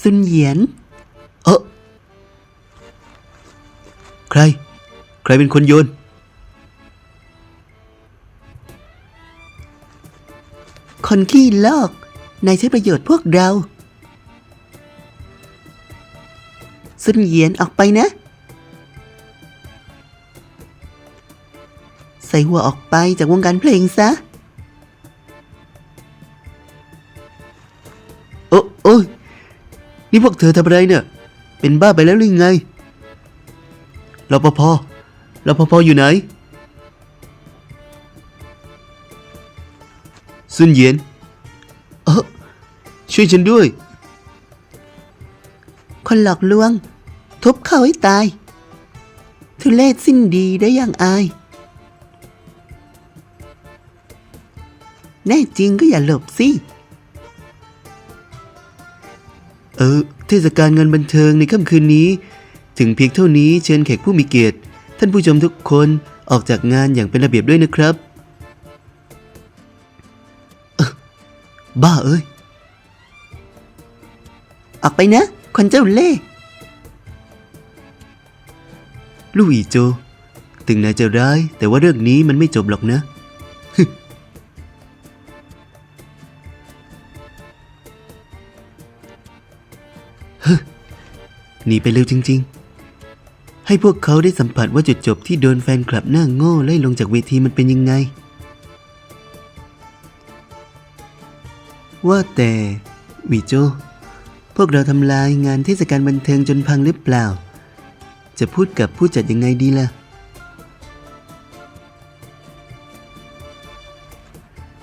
ซุนเหยียน เออใคร ใครเป็นคนโยน คนขี้ลอกนายใช้ประโยชน์พวกเรา ซุนเหยียนออกไปนะ ใส่หัวออกไปจากวงการเพลงซะ นี่พวกเธอทำอะไรเนี่ย เป็นบ้าไปแล้วหรือไงรปภรปภอยู่ไหนซุนเยียนเออช่วยฉันด้วย คนหลอกลวง ทุบเขาให้ตายทุเลศสิ้นดีได้อย่างอาย แน่จริงก็อย่าหลบสิ เทศกาลงานบันเทิงในค่ำคืนนี้ ถึงเพียงเท่านี้เชิญแขกผู้มีเกียรติ ท่านผู้ชมทุกคนออกจากงานอย่างเป็นระเบียบด้วยนะครับ บ้าเอ้ย ออกไปนะ คนเจ้าเล่ห์ลูกอีโจ ถึงนายจะร้าย แต่ว่าเรื่องนี้มันไม่จบหรอกนะ หนีไปเร็วจริง ๆ ให้พวกเขาได้สัมผัสว่าจุดจบที่โดนแฟนคลับหน้าโง่ไล่ลงจากเวทีมันเป็นยังไง ว่าแต่วิโจ พวกเราทำลายงานเทศกาลบันเทิงจนพังหรือเปล่า จะพูดกับผู้จัดยังไงดีล่ะ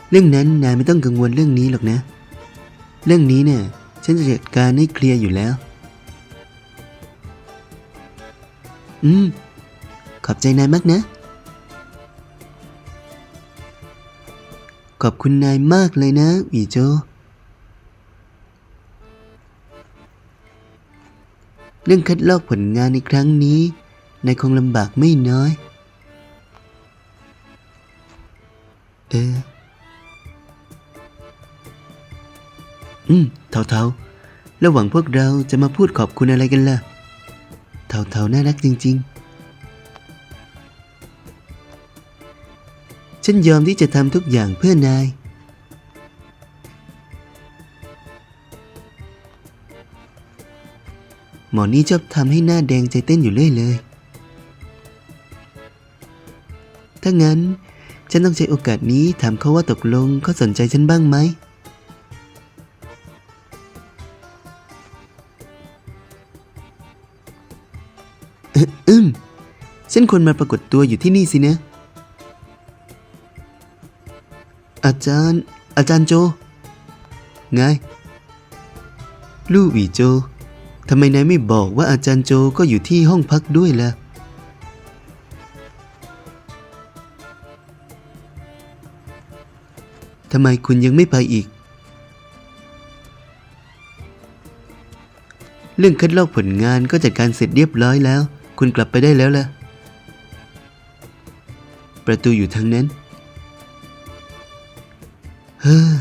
เรื่องนั้นนายไม่ต้องกังวลเรื่องนี้หรอกนะ เรื่องนี้เนี่ยฉันจะจัดการให้เคลียร์อยู่แล้ว อืม ขอบใจนายมากนะ ขอบคุณนายมากเลยนะวีโจ เรื่องคัดลอกผลงานในครั้งนี้ นายคงลำบากไม่น้อย เออ อืม เท่าๆ แล้วหวังพวกเราจะมาพูดขอบคุณอะไรกันล่ะ เทาๆน่ารักจริง ๆ ฉันยอมที่จะทำทุกอย่างเพื่อนาย หมอนี่ชอบทำให้หน้าแดงใจเต้นอยู่เรื่อยเลย ถ้างั้นฉันต้องใช้โอกาสนี้ถามเขาว่าตกลงเขาสนใจฉันบ้างไหม ฉันควรมาปรากฏตัวอยู่ที่นี่สินะ อาจารย์ อาจารย์โจ ไง ลู่หวีโจ ทำไมนายไม่บอกว่าอาจารย์โจก็อยู่ที่ห้องพักด้วยล่ะ ทำไมคุณยังไม่ไปอีก เรื่องคัดลอกผลงานก็จัดการเสร็จเรียบร้อยแล้ว คุณกลับไปได้แล้วล่ะ ประตูอยู่ทางนั้น เฮ้อ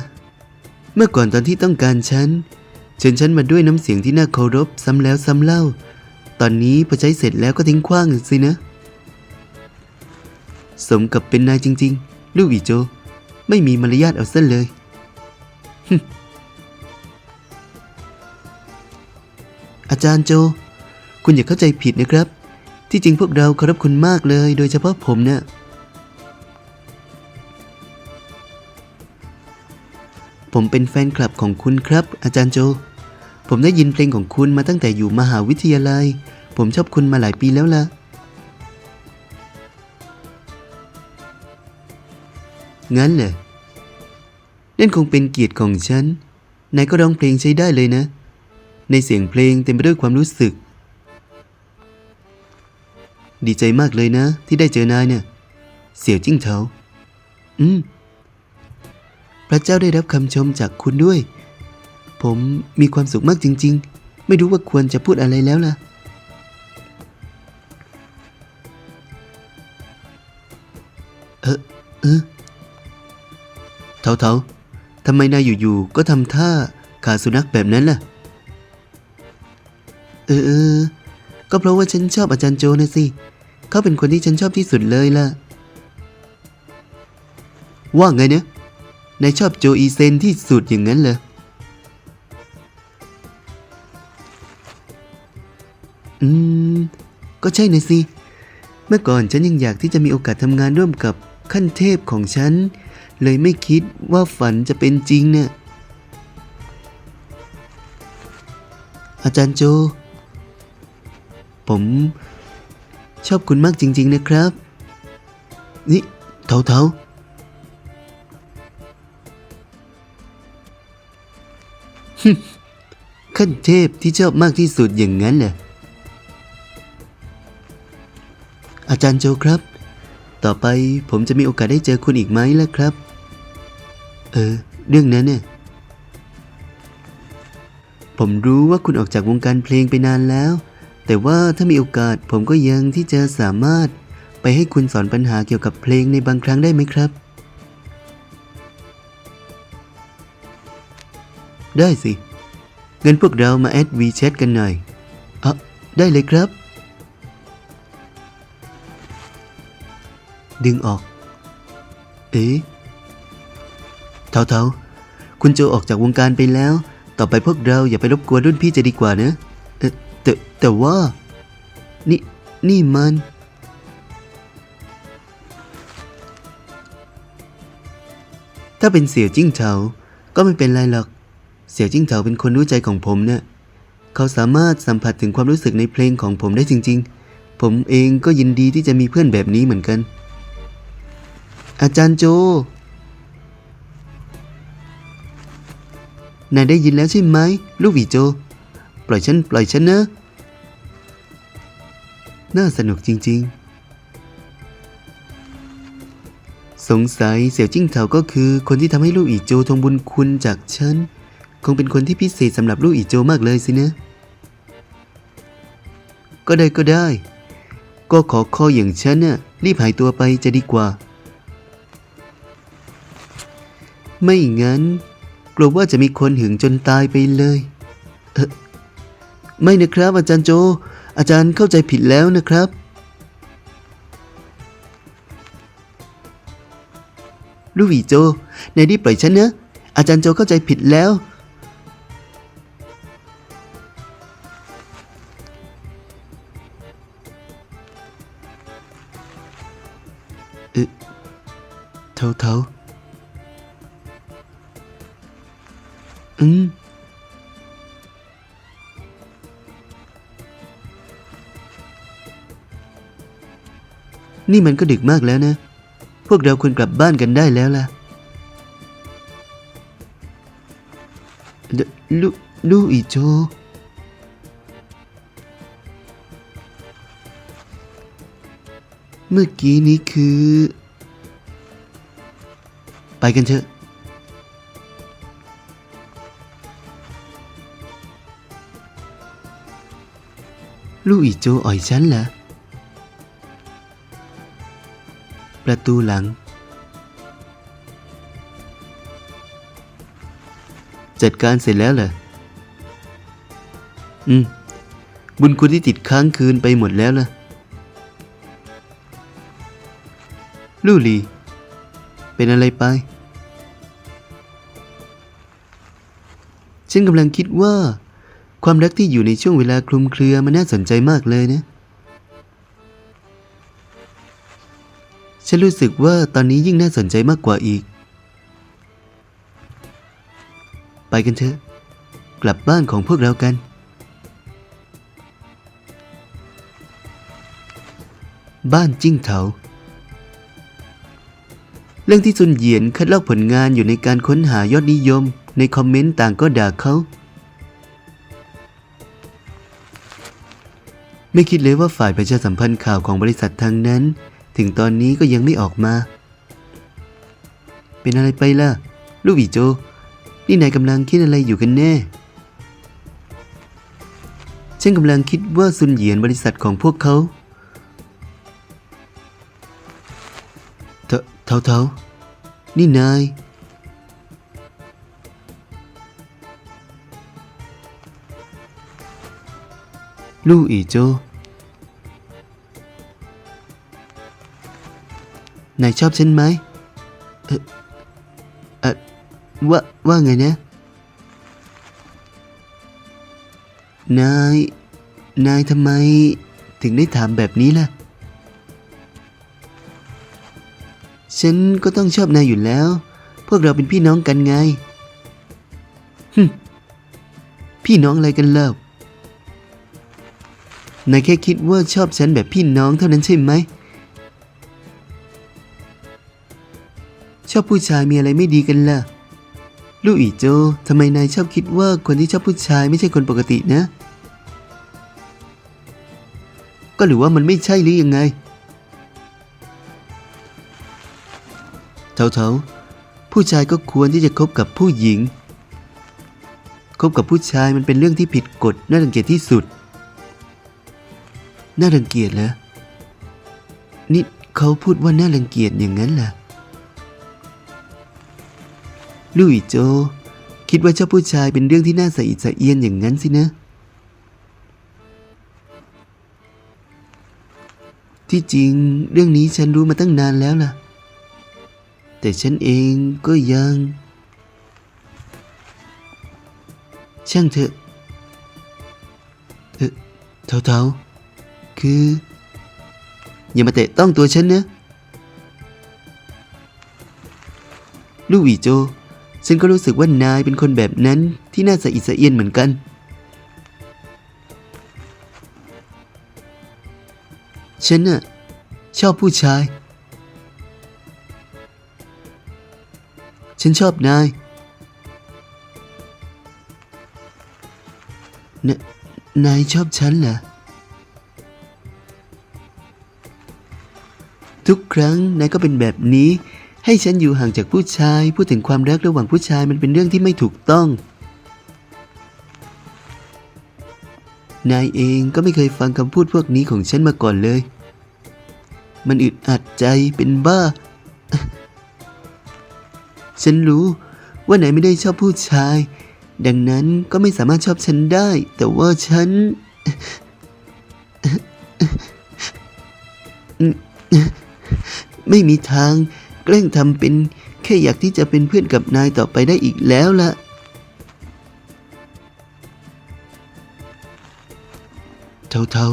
เมื่อก่อนตอนที่ต้องการฉัน เชิญฉันมาด้วยน้ำเสียงที่น่าเคารพซ้ำแล้วซ้ำเล่า ตอนนี้พอใช้เสร็จแล้วก็ทิ้งขว้างสินะ สมกับเป็นนายจริง ๆ ลูกอีโจ ไม่มีมารยาทเอาซะเลยอาจารย์โจ คุณอย่าเข้าใจผิดนะครับ ที่จริงพวกเราเคารพคุณมากเลย โดยเฉพาะผมเนี่ย ผมเป็นแฟนคลับของคุณครับ อาจารย์โจ ผมได้ยินเพลงของคุณมาตั้งแต่อยู่มหาวิทยาลัย ผมชอบคุณมาหลายปีแล้วล่ะ งั้นเหรอนั่นคงเป็นเกียรติของฉัน นายก็ร้องเพลงใช้ได้เลยนะ ในเสียงเพลงเต็มไปด้วยความรู้สึก ดีใจมากเลยนะ ที่ได้เจอนายเนี่ย เสี่ยวจิ้งเถาอืม ระเจ้าได้รับคำชมจากคุณด้วย ผมมีความสุขมากจริง ๆ ไม่รู้ว่าควรจะพูดอะไรแล้วล่ะ เออเออเถาๆทำไมนายอยู่ๆก็ทำท่าขาสุนัขแบบนั้นล่ะอเออ ก็เพราะว่าฉันชอบอาจารย์โจนะสิ เขาเป็นคนที่ฉันชอบที่สุดเลยล่ะ ว่าไงเนี่ย นายชอบโจอีเซนที่สุดอย่างนั้นเหรอ อืม ก็ใช่นะสิ เมื่อก่อนฉันยังอยากที่จะมีโอกาสทำงานร่วมกับขั้นเทพของฉัน เลยไม่คิดว่าฝันจะเป็นจริงเนี่ย อาจารย์โจ ผมชอบคุณมากจริง ๆ นะครับ นี่เทาเทา ขั้นเทพที่ชอบมากที่สุดอย่างนั้นเหรออาจารย์โจครับ ต่อไปผมจะมีโอกาสได้เจอคุณอีกไหมล่ะครับ เออ เรื่องนั้นเนี่ยผมรู้ว่าคุณออกจากวงการเพลงไปนานแล้ว แต่ว่าถ้ามีโอกาสผมก็ยังที่จะสามารถไปให้คุณสอนปัญหาเกี่ยวกับเพลงในบางครั้งได้ไหมครับ ได้สิเงินพวกเรามาแอด WeChat กันหน่อยอะได้เลยครับ ดึงออก เอ๊ะเท่าคุณโจออกจากวงการไปแล้ว ต่อไปพวกเราอย่าไปรบกวนรุ่นพี่จะดีกว่านะเออแต่แต่ว่า นี่นี่มัน ถ้าเป็นเสี่ยวจิ้งเฉาก็ไม่เป็นไรหรอก เสี่ยวจิ้งเฉาเป็นคนรู้ใจของผมเนะ่ะเขาสามารถสัมผัสถึงความรู้สึกในเพลงของผมได้จริง ๆ ผมเองก็ยินดีที่จะมีเพื่อนแบบนี้เหมือนกัน อาจารย์โจ นายได้ยินแล้วใช่ไหมลูกวีโจ ปล่อยฉันปล่อยฉันนะ น่าสนุกจริง ๆ สงสัยเสี่ยวจิ้งเถาก็คือคนที่ทำให้ลูกอีโจทวงบุญคุณจากฉัน คงเป็นคนที่พิเศษสำหรับลูกอีโจมากเลยสินะ ก็ได้ก็ได้ ก็ขอคออย่างฉันน่ะรีบหายตัวไปจะดีกว่า ไม่งั้น กลัวว่าจะมีคนหึงจนตายไปเลยเออไม่นะครับ อาจารย์โจ อาจารย์เข้าใจผิดแล้วนะครับลูกหวีโจนายรีบปล่อยฉันนะอาจารย์โจเข้าใจผิดแล้ว เอ๊ะเท่าเท่าอืมนี่มันก็ดึกมากแล้วนะ พวกเราควรกลับบ้านกันได้แล้วล่ะลลูลูอีโจ เมื่อกี้นี้คือ ไปกันเถอะ ลูกอีโจอ่อยฉันเหรอ ประตูหลัง จัดการเสร็จแล้วเหรอ อืม บุญคุณที่ติดค้างคืนไปหมดแล้วล่ะ ลู่ลี เป็นอะไรไป ฉันกำลังคิดว่า ความรักที่อยู่ในช่วงเวลาคลุมเครือมันน่าสนใจมากเลยนะ ฉันรู้สึกว่าตอนนี้ยิ่งน่าสนใจมากกว่าอีก ไปกันเถอะ กลับบ้านของพวกเรากันบ้านจิ้งเถา เรื่องที่ซุนเหยียนคัดลอกผลงานอยู่ในการค้นหายอดนิยม ในคอมเมนต์ต่างก็ด่าเขาไม่คิดเลยว่าฝ่ายประชาสัมพันธ์ข่าวของบริษัททางนั้น ถึงตอนนี้ก็ยังไม่ออกมา เป็นอะไรไปล่ะ ลูกหวีโจ นี่นายกำลังคิดอะไรอยู่กันแน่ ฉันกำลังคิดว่าซุนเหยียนบริษัทของพวกเขา เทาเทานี่นาย ลู่อีโจ นายชอบฉันไหมเออเออว่า ว่าไงนะ นาย นายทำไมถึงได้ถามแบบนี้ล่ะ ฉันก็ต้องชอบนายอยู่แล้ว พวกเราเป็นพี่น้องกันไงฮึพี่น้องอะไรกันเล่านายแค่คิดว่าชอบฉันแบบพี่น้องเท่านั้นใช่ไหม ชอบผู้ชายมีอะไรไม่ดีกันล่ะ ลูกอีโจทำไมนายชอบคิดว่าคนที่ชอบผู้ชายไม่ใช่คนปกตินะ ก็หรือว่ามันไม่ใช่หรือยังไง เถาๆผู้ชายก็ควรที่จะคบกับผู้หญิง คบกับผู้ชายมันเป็นเรื่องที่ผิดกฎน่ารังเกียจที่สุด น่ารังเกียจเหรอ นี่เขาพูดว่าน่ารังเกียจอย่างนั้นเหรอลุยโจ คิดว่าเจ้าผู้ชายเป็นเรื่องที่น่าสะอิดสะเอียนอย่างนั้นสินะ ที่จริงเรื่องนี้ฉันรู้มาตั้งนานแล้วล่ะ แต่ฉันเองก็ยัง ช่างเถอะเออเท่าๆคือ อย่ามาเตะต้องตัวฉันนะลูกวีโจ ฉันก็รู้สึกว่านายเป็นคนแบบนั้นที่น่าสะอิดสะเอียนเหมือนกัน ฉันน่ะชอบผู้ชาย ฉันชอบนายนนายชอบฉันเหรอ ทุกครั้งนายก็เป็นแบบนี้ ให้ฉันอยู่ห่างจากผู้ชาย พูดถึงความรักระหว่างผู้ชายมันเป็นเรื่องที่ไม่ถูกต้อง นายเองก็ไม่เคยฟังคำพูดพวกนี้ของฉันมาก่อนเลย มันอึดอัดใจเป็นบ้า ฉันรู้ว่านายไม่ได้ชอบผู้ชาย ดังนั้นก็ไม่สามารถชอบฉันได้ แต่ว่าฉัน ไม่มีทางแกล้งทำเป็นแค่อยากที่จะเป็นเพื่อนกับนายต่อไปได้อีกแล้วล่ะเท่า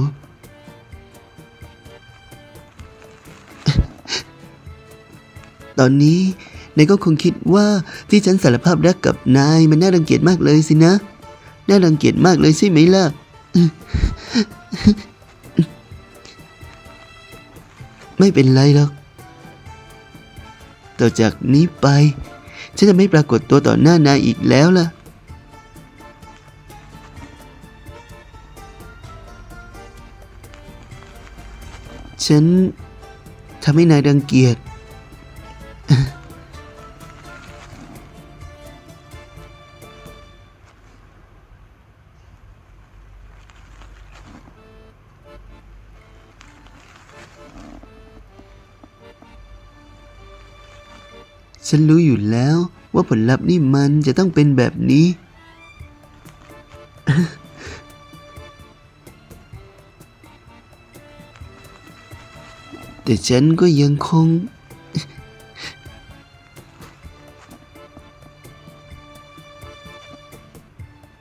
ตอนนี้ นายก็คงคิดว่าที่ฉันสารภาพรักกับนายมันน่ารังเกียจมากเลยสินะ น่ารังเกียจมากเลยใช่ไหมล่ะ ไม่เป็นไรหรอก ต่อจากนี้ไป ฉันจะไม่ปรากฏตัวต่อหน้านายอีกแล้วล่ะฉันทำให้นายรังเกียจ ฉันรู้อยู่แล้วว่าผลลัพธ์นี่มันจะต้องเป็นแบบนี้ แต่ฉันก็ยังคง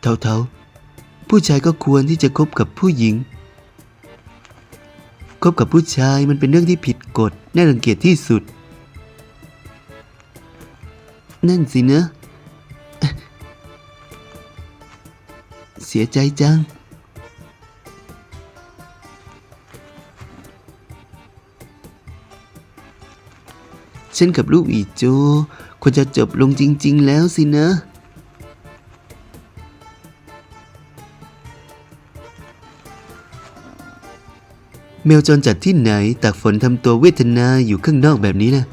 เท่าๆ ผู้ชายก็ควรที่จะคบกับผู้หญิงคบกับผู้ชายมันเป็นเรื่องที่ผิดกฎ น่ารังเกียจที่สุด นั่นสินะ เสียใจจัง ฉันกับลูกอีโจควรจะจบลงจริง ๆ แล้วสินะ แมวจรจัดที่ไหนตากฝนทำตัวเวทนาอยู่ข้างนอกแบบนี้นะ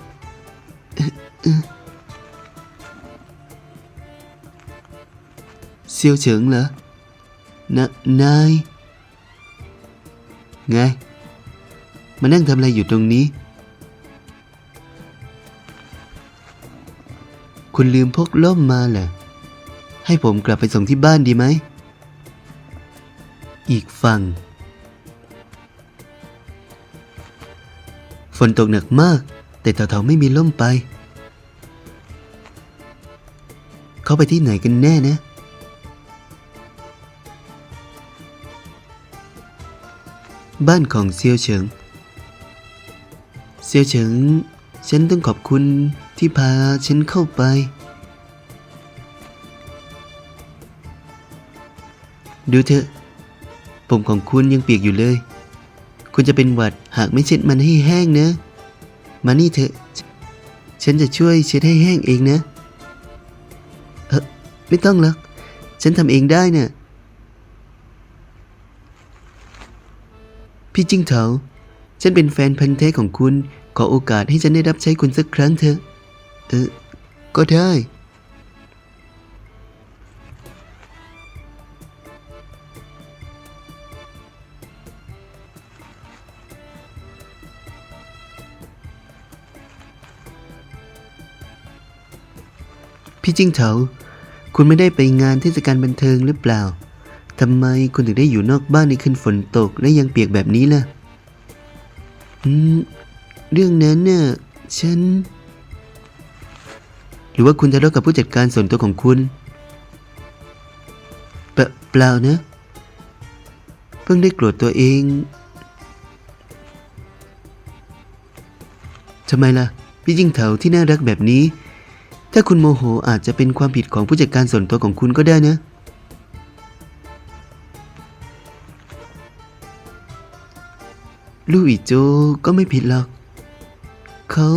เซียวเฉิงเหรอ นนาย ไง มานั่งทำอะไรอยู่ตรงนี้ คุณลืมพกล่มมาแหละให้ผมกลับไปส่งที่บ้านดีไหม อีกฝั่ง ฝนตกหนักมาก แต่เต่าๆไม่มีล่มไป เขาไปที่ไหนกันแน่นะ บ้านของเซียวเฉิง เซียวเฉิง ฉันต้องขอบคุณที่พาฉันเข้าไป ดูเถอะ ผมของคุณยังเปียกอยู่เลย คุณจะเป็นหวัดหากไม่เช็ดมันให้แห้งนะ มานี่เถอะ ฉันจะช่วยเช็ดให้แห้งเองนะ เออไม่ต้องหรอก ฉันทำเองได้เนะ่ะ พี่จิ้งเถาฉันเป็นแฟนพันธ์แท้ของคุณ ขอโอกาสให้ฉันได้รับใช้คุณสักครั้งเถอะ เออ ก็ได้ พี่จิ้งเถา คุณไม่ได้ไปงานเทศกาลบันเทิงหรือเปล่า ทำไมคุณถึงได้อยู่นอกบ้านในคืนฝนตกและยังเปียกแบบนี้ล่ะ อืม เรื่องนั้นเนี่ยฉัน หรือว่าคุณทะเลาะกับผู้จัดการส่วนตัวของคุณ เปล่าเปล่านะ เพิ่งได้โกรธตัวเองทำไมล่ะ พี่จิ้งเถาที่น่ารักแบบนี้ ถ้าคุณโมโหอาจจะเป็นความผิดของผู้จัดการส่วนตัวของคุณก็ได้นะ ลูกอีโจก็ไม่ผิดหรอก เขา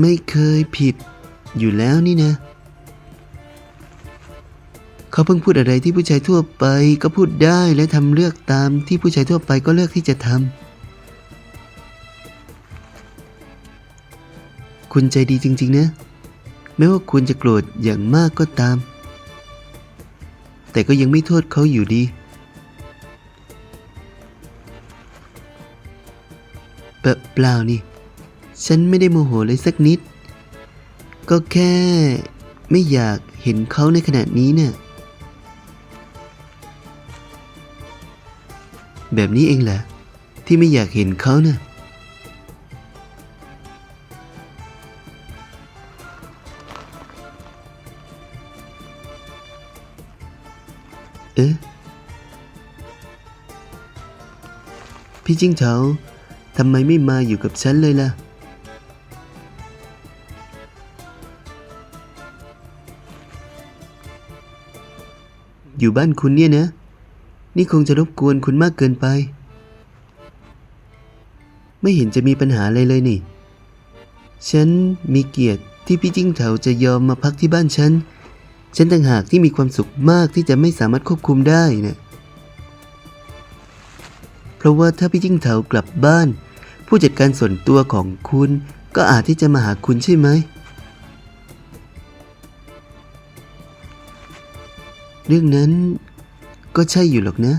ไม่เคยผิดอยู่แล้วนี่นะ เขาเพิ่งพูดอะไรที่ผู้ชายทั่วไปก็พูดได้และทำเลือกตามที่ผู้ชายทั่วไปก็เลือกที่จะทำ คุณใจดีจริง ๆ นะแม้ว่าคุณจะโกรธอย่างมากก็ตาม แต่ก็ยังไม่โทษเขาอยู่ดี เปล่าเปล่านี่ ฉันไม่ได้โมโหเลยสักนิด ก็แค่ไม่อยากเห็นเขาในขณะนี้เนี่ย แบบนี้เองแหละที่ไม่อยากเห็นเขาน่ะเอ๊ะพี่จิ้งเฉา ทำไมไม่มาอยู่กับฉันเลยล่ะ อยู่บ้านคุณเนี่ยนะ นี่คงจะรบกวนคุณมากเกินไป ไม่เห็นจะมีปัญหาอะไรเลยนี่ ฉันมีเกียรติที่พี่จิ้งเถาจะยอมมาพักที่บ้านฉัน ฉันต่างหากที่มีความสุขมากที่จะไม่สามารถควบคุมได้นะ เพราะว่าถ้าพี่จิ้งเถากลับบ้าน ผู้จัดการส่วนตัวของคุณ ก็อาจที่จะมาหาคุณใช่ไหม เรื่องนั้นก็ใช่อยู่หรอกนะ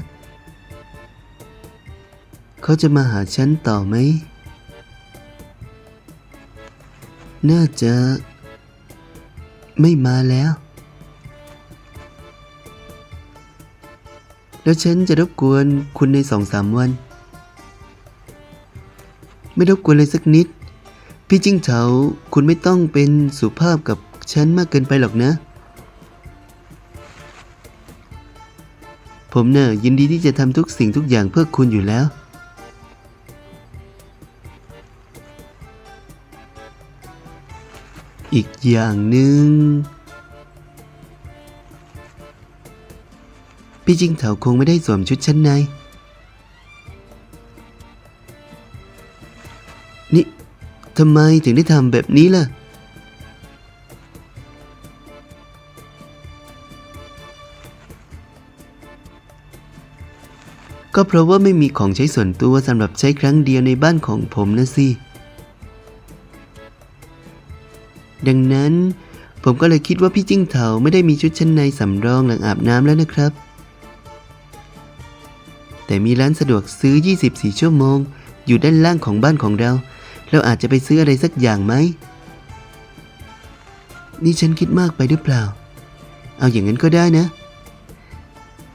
เขาจะมาหาฉันต่อไหม น่าจะ ไม่มาแล้ว แล้วฉันจะรบกวนคุณในสองสามวัน ไม่รบกวนเลยสักนิด พี่จิ้งเฉาคุณไม่ต้องเป็นสุภาพกับฉันมากเกินไปหรอกนะ ผมเน่ะยินดีที่จะทำทุกสิ่งทุกอย่างเพื่อคุณอยู่แล้ว อีกอย่างหนึ่ง พี่จิงเถาคงไม่ได้สวมชุดชั้นใน นี่ทำไมถึงได้ทำแบบนี้ล่ะ ก็เพราะว่าไม่มีของใช้ส่วนตัวสำหรับใช้ครั้งเดียวในบ้านของผมนะสิ ดังนั้นผมก็เลยคิดว่าพี่จิ้งเถาไม่ได้มีชุดชั้นในสำรองหลังอาบน้ำแล้วนะครับ แต่มีร้านสะดวกซื้อ 24 ชั่วโมง อยู่ด้านล่างของบ้านของเรา เราอาจจะไปซื้ออะไรสักอย่างไหม นี่ฉันคิดมากไปหรือเปล่า เอาอย่างนั้นก็ได้นะ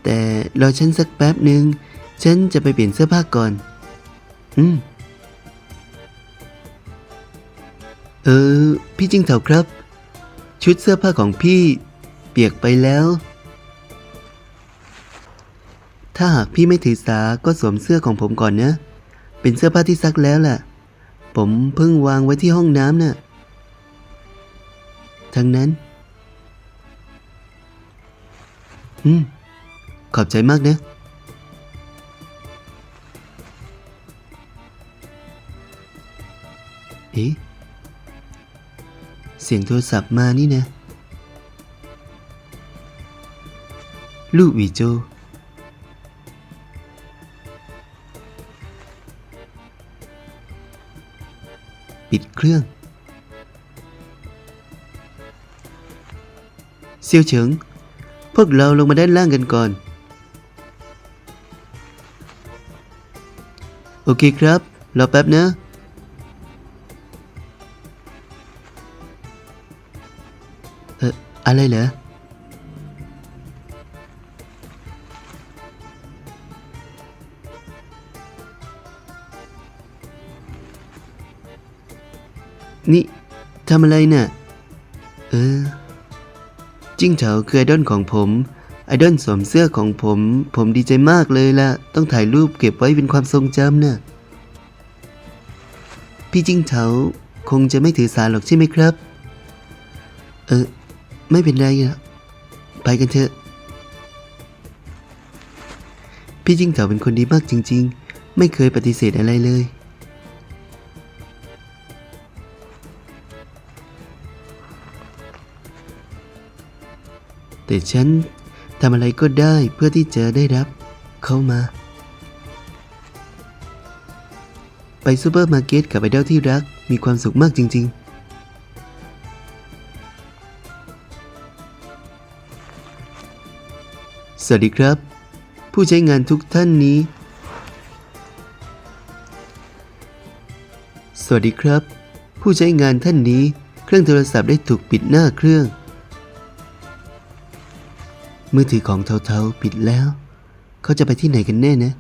แต่รอฉันสักแป๊บหนึ่ง ฉันจะไปเปลี่ยนเสื้อผ้าก่อน อืม เออ พี่จิงเถาครับ ชุดเสื้อผ้าของพี่เปียกไปแล้ว ถ้าหากพี่ไม่ถือสาก็สวมเสื้อของผมก่อนนะ เป็นเสื้อผ้าที่ซักแล้วล่ะ ผมเพิ่งวางไว้ที่ห้องน้ำน่ะ ทั้งนั้น อืม ขอบใจมากนะ เอ๊ะ เสียงโทรศัพท์มานี่นะ ลูกวีโจ ปิดเครื่อง เซียวเฉิง พวกเราลงมาด้านล่างกันก่อน โอเคครับ รอแป๊บนะเอออะไรเหรอ นี่ทำอะไรน่ะ เออ จิ้งเฉาคือไอดอลของผม ไอดอลสวมเสื้อของผม ผมดีใจมากเลยล่ะ ต้องถ่ายรูปเก็บไว้เป็นความทรงจำน่ะ พี่จิ้งเฉาคงจะไม่ถือสาหรอกใช่ไหมครับ เออ ไม่เป็นไรอะไปกันเถอะ พี่จิ้งเฉาเป็นคนดีมากจริง ๆ ไม่เคยปฏิเสธอะไรเลย แต่ฉันทำอะไรก็ได้เพื่อที่จะได้รับ เขามา ไปซูเปอร์มาร์เก็ตกับไอดอลที่รักมีความสุขมากจริง ๆสวัสดีครับ ผู้ใช้งานทุกท่านนี้ สวัสดีครับ ผู้ใช้งานท่านนี้ เครื่องโทรศัพท์ได้ถูกปิดหน้าเครื่อง มือถือของเทาๆ ปิดแล้ว เขาจะไปที่ไหนกันแน่นะ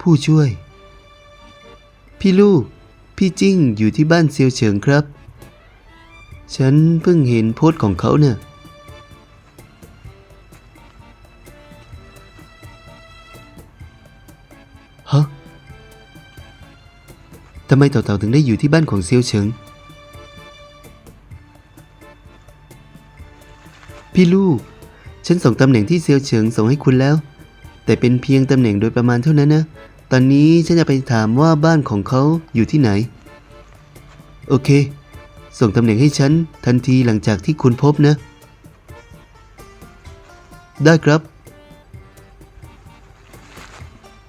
ผู้ช่วย พี่ลูก พี่จิ้งอยู่ที่บ้านเซียวเฉิงครับ ฉันเพิ่งเห็นโพสต์ของเขาเนี่ย ทำไมเต่าๆถึงได้อยู่ที่บ้านของเซียวเฉิง พี่ลูก ฉันส่งตำแหน่งที่เซียวเฉิงส่งให้คุณแล้ว แต่เป็นเพียงตำแหน่งโดยประมาณเท่านั้นนะ ตอนนี้ฉันจะไปถามว่าบ้านของเขาอยู่ที่ไหน โอเค ส่งตำแหน่งให้ฉันทันทีหลังจากที่คุณพบนะ ได้ครับ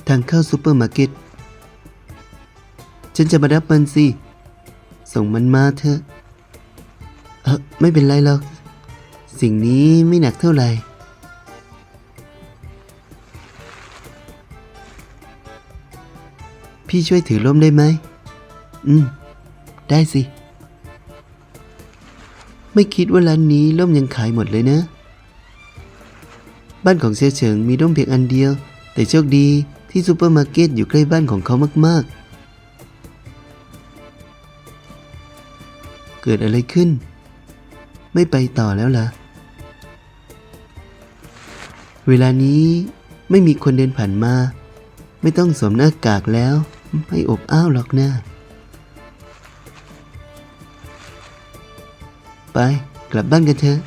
ทางเข้าซูเปอร์มาร์เก็ต ฉันจะมารับมันสิ ส่งมันมาเถอะ เออไม่เป็นไรหรอก สิ่งนี้ไม่หนักเท่าไหร่ พี่ช่วยถือร่มได้ไหม อืม ได้สิ ไม่คิดว่าร้านนี้ร่มยังขายหมดเลยนะ บ้านของเสี่ยวเฉิงมีร่มเพียงอันเดียว แต่โชคดีที่ซูเปอร์มาร์เก็ตอยู่ใกล้บ้านของเขามากๆ เกิดอะไรขึ้น ไม่ไปต่อแล้วล่ะ เวลานี้ไม่มีคนเดินผ่านมา ไม่ต้องสวมหน้ากากแล้ว ไม่อบอ้าวหรอกนะไป กลับบ้านกันเถอะ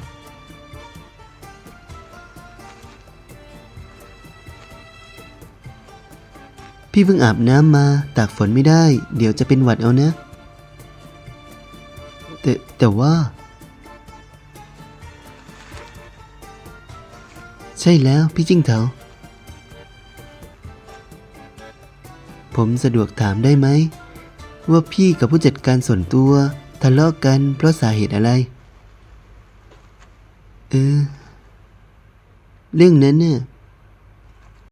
พี่เพิ่งอาบน้ำมาตากฝนไม่ได้ เดี๋ยวจะเป็นหวัดเอานะ แต่แต่ว่า ใช่แล้วพี่จิ้งเถาผมสะดวกถามได้ไหม ว่าพี่กับผู้จัดการส่วนตัวทะเลาะกันเพราะสาเหตุอะไร เออ เรื่องนั้นเนี่ย